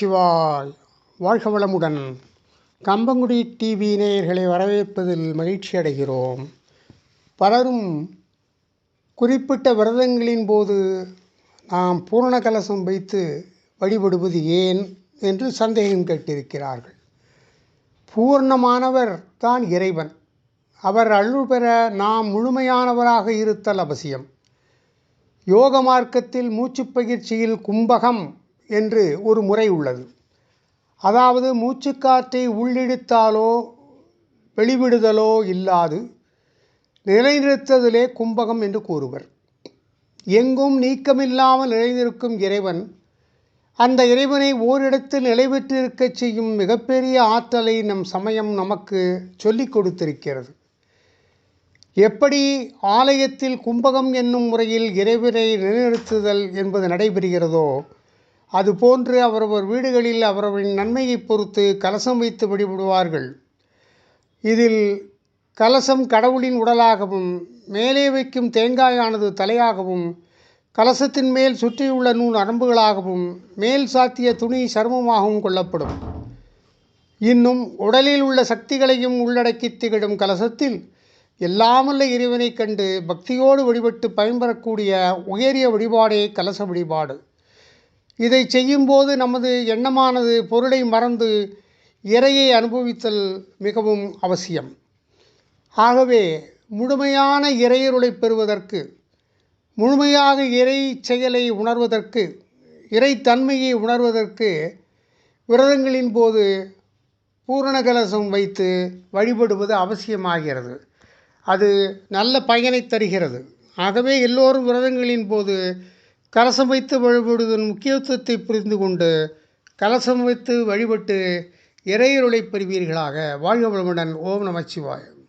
நமச்சிவாய் வாழ்க வளமுடன். கம்பங்குடி டிவி நேயர்களை வரவேற்பதில் மகிழ்ச்சி அடைகிறோம். பலரும் குறிப்பிட்ட விரதங்களின் போது நாம் பூரண கலசம் வைத்து வழிபடுவது ஏன் என்று சந்தேகம் கேட்டிருக்கிறார்கள். பூர்ணமானவர் தான் இறைவன். அவர் அருள் பெற நாம் முழுமையானவராக இருத்தல் அவசியம். யோக மார்க்கத்தில் மூச்சுப் பயிற்சியில் கும்பகம் என்று ஒரு முறை உள்ளது. அதாவது மூச்சுக்காற்றை உள்ளிழுத்தாலோ வெளிவிடுதலோ இல்லாது நிலைநிறுத்ததிலே கும்பகம் என்று கூறுவர். எங்கும் நீக்கமில்லாமல் நிலைநிற்கும் இறைவன் அந்த இறைவனை ஓரிடத்தில் நிலை பெற்றிருக்கச் செய்யும் மிகப்பெரிய ஆற்றலை நம் சமயம் நமக்கு சொல்லிக் கொடுத்திருக்கிறது. எப்படி ஆலயத்தில் கும்பகம் என்னும் முறையில் இறைவனை நிலைநிறுத்துதல் என்பது நடைபெறுகிறதோ அதுபோன்று அவரவர் வீடுகளில் அவரவரின் நன்மையை பொறுத்து கலசம் வைத்து வழிபடுவார்கள். இதில் கலசம் கடவுளின் உடலாகவும் மேலே வைக்கும் தேங்காயானது தலையாகவும் கலசத்தின் மேல் சுற்றியுள்ள நூல் அரம்புகளாகவும் மேல் சாத்திய துணி சருமமாகவும் கொள்ளப்படும். இன்னும் உடலில் உள்ள சக்திகளையும் உள்ளடக்கி திகழும் கலசத்தில் எல்லாமல்ல இறைவனைக் கண்டு பக்தியோடு வழிபட்டு பயன்பெறக்கூடிய உயரிய வழிபாடே கலச வழிபாடு. இதை செய்யும்போது நமது எண்ணமானது பொருளை மறந்து இறையை அனுபவித்தல் மிகவும் அவசியம். ஆகவே முழுமையான இறையருளை பெறுவதற்கு முழுமையாக இறை செயலை உணர்வதற்கு இறைத்தன்மையை உணர்வதற்கு விரதங்களின் போது பூரண கலசம் வைத்து வழிபடுவது அவசியமாகிறது. அது நல்ல பயனை தருகிறது. ஆகவே எல்லோரும் விரதங்களின் போது கலசம் வைத்து வழிபடுவதன் முக்கியத்துவத்தை புரிந்து கொண்டு கலசம் வைத்து வழிபட்டு இறையருளை பெறுவீர்களாக. வாழ்க வளமுடன். ஓம் நமச்சிவாயம்.